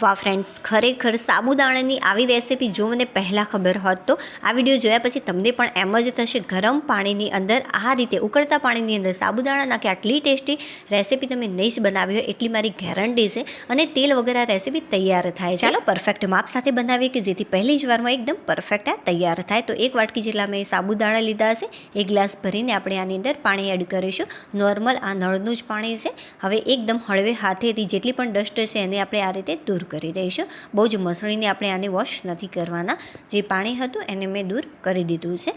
વાહ ફ્રેન્ડ્સ ખરેખર સાબુદાણાની આવી રેસીપી જો મને પહેલાં ખબર હોત તો આ વીડિયો જોયા પછી તમને પણ એમ જ થશે. ગરમ પાણીની અંદર આ રીતે ઉકળતા પાણીની અંદર સાબુદાણા નાખે આટલી ટેસ્ટી રેસીપી તમે નહીં જ બનાવી હોય એટલી મારી ગેરંટી છે અને તેલ વગર આ રેસીપી તૈયાર થાય. ચાલો પરફેક્ટ માપ સાથે બનાવીએ કે જેથી પહેલી જ વારમાં એકદમ પરફેક્ટ આ તૈયાર થાય. તો એક વાટકી જેટલા મેં સાબુદાણા લીધા છે એક ગ્લાસ ભરીને આપણે આની અંદર પાણી એડ કરીશું. નોર્મલ આ નળનું જ પાણી છે. હવે એકદમ હળવે હાથેથી જેટલી પણ ડસ્ટ છે એને આપણે આ રીતે દૂર કરી દઈશું બહુ જ મસળીને આપણે આને વોશ નથી કરવાના. જે પાણી હતું એને મેં દૂર કરી દીધું છે.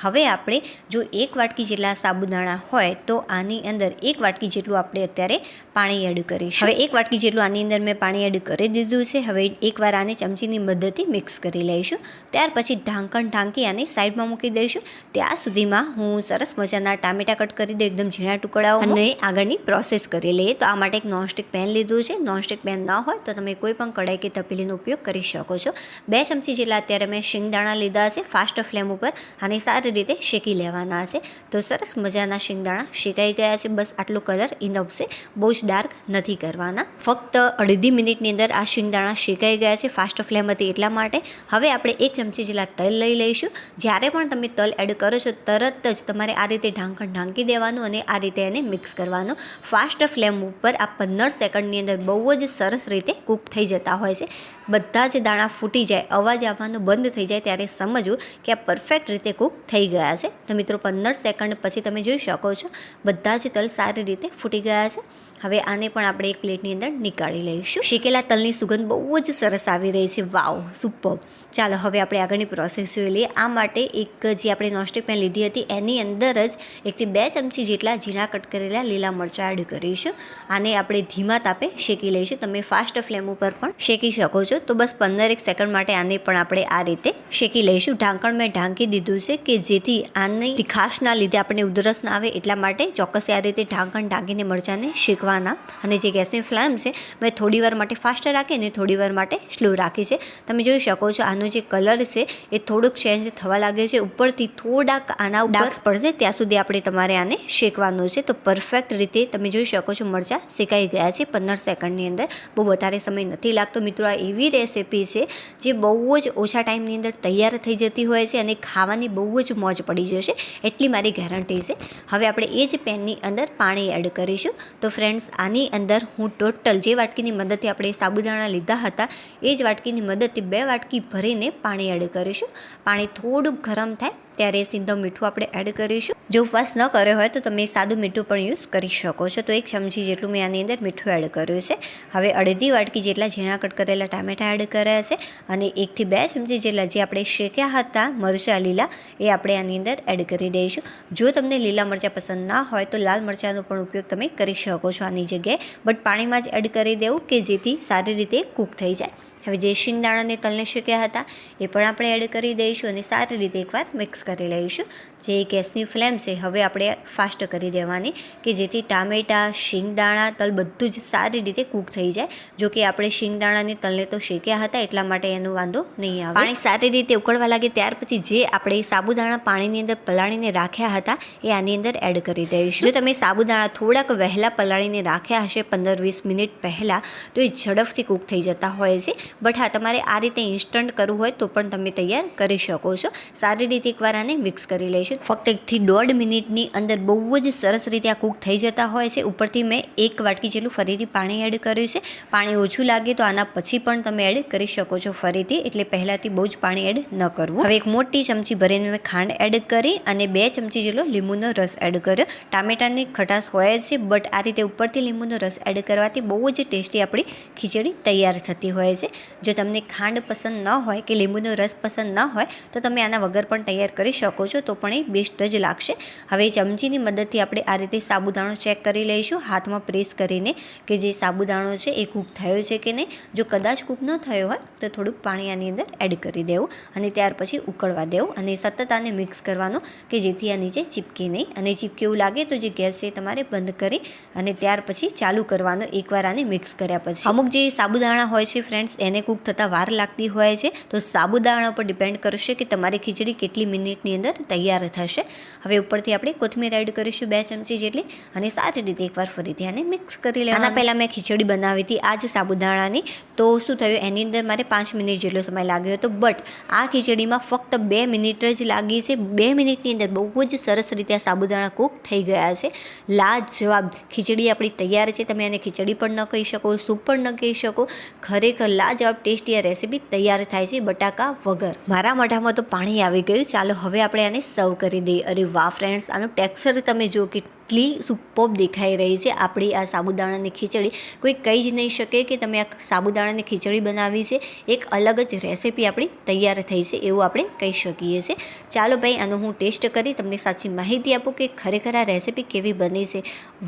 હવે આપણે જો એક વાટકી જેટલા સાબુદાણા હોય તો આની અંદર એક વાટકી જેટલું આપણે અત્યારે પાણી એડ કરીશું હવે એક વાટકી જેટલું આની અંદર મેં પાણી એડ કરી દીધું છે. હવે એકવાર આને ચમચીની મદદથી મિક્સ કરી લઈશું. ત્યાર પછી ઢાંકણ ઢાંકી આને સાઈડમાં મૂકી દઈશું. ત્યાં સુધીમાં હું સરસ મજાના ટામેટા કટ કરી દઉં, એકદમ ઝીણા ટુકડાઓ અને આગળની પ્રોસેસ કરી લઈએ. તો આ માટે એક નોનસ્ટિક પેન લીધું છે. નોનસ્ટિક પેન ન હોય તો તમે કોઈ પણ કડાઈ કે તપેલીનો ઉપયોગ કરી શકો છો. બે ચમચી જેટલા અત્યારે મેં શિંગદાણા લીધા છે ફાસ્ટ ફ્લેમ ઉપર. આને સારી રીતે શેકી લેવાના છે. તો સરસ મજાના શિંગદાણા શેકાઈ ગયા છે. બસ આટલો કલર ઇનફ છે બહુ જ ડાર્ક નથી કરવાના. ફક્ત અડધી મિનિટની અંદર આ શિંગદાણા શેકાઈ ગયા છે ફાસ્ટ ફ્લેમ હતી એટલા માટે. હવે આપણે એક ચમચી જેટલા તલ લઈ લઈશું. જ્યારે પણ તમે તલ એડ કરો છો, તરત જ તમારે આ રીતે ઢાંકણ ઢાંકી દેવાનું અને આ રીતે એને મિક્સ કરવાનું. ફાસ્ટ ફ્લેમ ઉપર આ પંદર સેકન્ડની અંદર બહુ જ સરસ રીતે કૂક થઈ જતા હોય છે. બધા જ દાણા ફૂટી જાય, અવાજ આવવાનું બંધ થઈ જાય ત્યારે સમજવું કે આ પરફેક્ટ રીતે કૂક થઈ ગયા છે. તો મિત્રો, પંદર સેકન્ડ પછી તમે જોઈ શકો છો, બધા જ તલ સારી રીતે ફૂટી ગયા છે. હવે આને પણ આપણે એક પ્લેટની અંદર નીકાળી લઈશું. શેકેલા તલની સુગંધ બહુ જ સરસ આવી રહી છે. Wow, super. ચાલો, હવે આપણે આગળની પ્રોસેસ જોઈ લઈએ. આ માટે એક જે આપણે નોસ્ટિક પેન લીધી હતી, એની અંદર જ એકથી બે ચમચી જેટલા ઝીણા કટ કરેલા લીલા મરચાં એડ કરીશું. આને આપણે ધીમા તાપે શેકી લઈશું. તમે ફાસ્ટ ફ્લેમ ઉપર પણ શેકી શકો છો. તો બસ પંદર એક સેકન્ડ માટે આને પણ આપણે આ રીતે શેકી લઈશું. ઢાંકણ મેં ઢાંકી દીધું છે કે જેથી આની તીખાશના લીધે આપણને ઉધરસ ના આવે, એટલા માટે ચોક્કસ આ રીતે ઢાંકણ ઢાંકીને મરચાંને શેકવાના અને જે ગેસની ફ્લેમ છે, મેં થોડી વાર માટે ફાસ્ટ રાખી અને થોડીવાર માટે સ્લો રાખી છે. તમે જોઈ શકો છો આનો જે કલર છે, એ થોડુંક ચેન્જ થવા લાગે છે. ઉપરથી થોડાક આના ડાર્ક પડશે ત્યાં સુધી આપણે તમારે આને શેકવાનું છે. તો પરફેક્ટ રીતે તમે જોઈ શકો છો મરચાં શેકાઈ ગયા છે પંદર સેકન્ડની અંદર. બહુ વધારે સમય નથી લાગતો. મિત્રો, આ એવી રેસીપી છે જે બહુ જ ઓછા ટાઈમની અંદર તૈયાર થઈ જતી હોય છે અને ખાવાની બહુ જ મોજ પડી જશે. એટલી મારી ગેરંટી છે. હવે આપણે એ જ પેનની અંદર પાણી એડ કરીશું. તો ફ્રેન્ડ્સ, આની અંદર હું ટોટલ જે વાટકીની મદદથી આપણે સાબુદાણા લીધા હતા, એ જ વાટકીની મદદથી બે વાટકી ભરીને પાણી એડ કરીશું. પાણી થોડુંક ગરમ થાય ત્યારે સીધો મીઠું આપણે એડ કરીશું. જો ઉપવાસ ન કર્યો હોય તો તમે સાદું મીઠું પણ યુઝ કરી શકો છો. તો એક ચમચી જેટલું મેં આની અંદર મીઠું એડ કર્યું છે. હવે અડધી વાટકી જેટલા ઝીણા કટ કરેલા ટામેટા એડ કર્યા છે અને એકથી બે ચમચી જેટલા જે આપણે શેક્યા હતા મરચાં લીલા, એ આપણે આની અંદર એડ કરી દઈશું. જો તમને લીલા મરચાં પસંદ ના હોય તો લાલ મરચાંનો પણ ઉપયોગ તમે કરી શકો છો આની જગ્યાએ. બટ પાણીમાં જ એડ કરી દેવું કે જેથી સારી રીતે કૂક થઈ જાય. હવે જે શિંગદાણાને તલને શેક્યા હતા એ પણ આપણે એડ કરી દઈશું અને સારી રીતે એકવાર મિક્સ કરી લઈશું. જે ગેસની ફ્લેમ છે હવે આપણે ફાસ્ટ કરી દેવાની કે જેથી ટામેટાં શિંગદાણા તલ બધું જ સારી રીતે કૂક થઈ જાય. જો કે આપણે શિંગદાણાને તલને તો શેક્યા હતા એટલા માટે એનો વાંધો નહીં આવે. પાણી સારી રીતે ઉકળવા લાગે ત્યાર પછી જે આપણે સાબુદાણા પાણીની અંદર પલાળીને રાખ્યા હતા એ આની અંદર એડ કરી દઈશું. જો તમે સાબુદાણા થોડાક વહેલા પલાળીને રાખ્યા હશે પંદર વીસ મિનિટ પહેલાં તો એ ઝડપથી કૂક થઈ જતા હોય છે. બટ હા, તમારે આ રીતે ઇન્સ્ટન્ટ કરવું હોય તો પણ તમે તૈયાર કરી શકો છો. સારી રીતે એકવાર આને મિક્સ કરી લઈશું ફક્ત એકથી દોઢ મિનિટની અંદર બહુ જ સરસ રીતે આ કૂક થઈ જતા હોય છે. ઉપરથી મેં એક વાટકી જેટલું ફરીથી પાણી એડ કર્યું છે. પાણી ઓછું લાગે તો આના પછી પણ તમે એડ કરી શકો છો ફરીથી. એટલે પહેલાંથી બહુ જ પાણી એડ ન કરવું. હવે એક મોટી ચમચી ભરીને મેં ખાંડ એડ કરી અને બે ચમચી જેટલો લીંબુનો રસ એડ કર્યો. ટામેટાની ખટાશ હોય છે, બટ આ રીતે ઉપરથી લીંબુનો રસ એડ કરવાથી બહુ જ ટેસ્ટી આપણી ખીચડી તૈયાર થતી હોય છે. જો તમને ખાંડ પસંદ ન હોય કે લીંબુનો રસ પસંદ ન હોય, તો તમે આના વગર પણ તૈયાર કરી શકો છો. તો પણ એ બેસ્ટ જ લાગશે. હવે ચમચીની મદદથી આપણે આ રીતે સાબુદાણો ચેક કરી લઈશું. હાથમાં પ્રેસ કરીને કે જે સાબુદાણો છે એ કૂક થયો છે કે નહીં. જો કદાચ કૂક ન થયો હોય, તો થોડુંક પાણી આની અંદર એડ કરી દેવું અને ત્યાર પછી ઉકળવા દેવું અને સતત આને મિક્સ કરવાનું કે જેથી આ નીચે ચીપકે નહીં. અને ચીપકે એવું લાગે તો જે ગેસ છે તમારે બંધ કરી અને ત્યાર પછી ચાલુ કરવાનો. એકવાર આને મિક્સ કર્યા પછી. અમુક જે સાબુદાણા હોય છે ફ્રેન્ડ્સ એને કૂક થતાં વાર લાગતી હોય છે, તો સાબુદાણા પર ડિપેન્ડ કરશે કે તમારી ખીચડી કેટલી મિનિટની અંદર તૈયાર થશે. હવે ઉપરથી આપણે કોથમીર એડ કરીશું બે ચમચી જેટલી અને સારી રીતે એકવાર ફરીથી આને મિક્સ કરી લેવા આના પહેલાં મેં ખીચડી બનાવી હતી, આ જ સાબુદાણાની. તો શું થયું? એની અંદર મારે પાંચ મિનિટ જેટલો સમય લાગ્યો હતો બટ આ ખીચડીમાં ફક્ત બે મિનિટ જ લાગી છે. બે મિનિટની અંદર બહુ જ સરસ રીતે આ સાબુદાણા કૂક થઈ ગયા છે. લાજવાબ ખીચડી આપણી તૈયાર છે. તમે એને ખીચડી પણ ન કહી શકો, સૂપ પણ ન કહી શકો. ખરેખર લાજવાબ ટેસ્ટી આ રેસીપી તૈયાર થાય છે બટાકા વગર. મારા મોઢામાં તો પાણી આવી ગયું. ચાલો હવે આપણે આને સર્વ કરી દઈએ. અરે વાહ ફ્રેન્ડ્સ આનું ટેક્સચર તમે જુઓ કેટલી સુપોપ દેખાઈ રહી છે. આપણી આ સાબુદાણાની ખીચડી કોઈ કહી જ નહીં શકે કે તમે આ સાબુદાણાની ખીચડી બનાવી છે. એક અલગ જ રેસીપી આપણી તૈયાર થઈ છે એવું આપણે કહી શકીએ છીએ ચાલો ભાઈ, આનો હું ટેસ્ટ કરી તમને સાચી માહિતી આપું કે ખરેખર આ રેસીપી કેવી બની છે.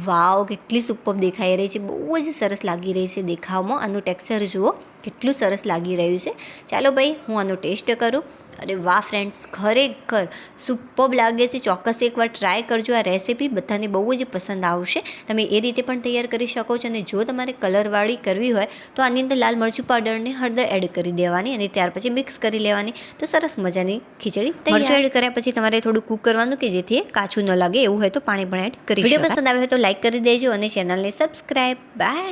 વાવ, કેટલી સુપોપ દેખાઈ રહી છે. બહુ જ સરસ લાગી રહી છે દેખાવમાં. આનું ટેક્સચર જુઓ, કેટલું સરસ લાગી રહ્યું છે. ચાલો ભાઈ, હું આનો ટેસ્ટ કરું. અરે વાહ ફ્રેન્ડ્સ ખરેખર સુપર લાગે છે. ચોક્કસ એકવાર ટ્રાય કરજો. આ રેસીપી બધાને બહુ જ પસંદ આવશે. તમે એ રીતે પણ તૈયાર કરી શકો છો અને જો તમારે કલરવાળી કરવી હોય તો આની અંદર લાલ મરચું પાવડરને હળદર એડ કરી દેવાની અને ત્યાર પછી મિક્સ કરી લેવાની. તો સરસ મજાની ખીચડી મરચું એડ કર્યા પછી તમારે થોડું કૂક કરવાનું કે જેથી કાચું ન લાગે. એવું હોય તો પાણી પણ એડ કરી વીડિયો પસંદ આવે તો લાઈક કરી દેજો અને ચેનલને સબસ્ક્રાઈબ બાય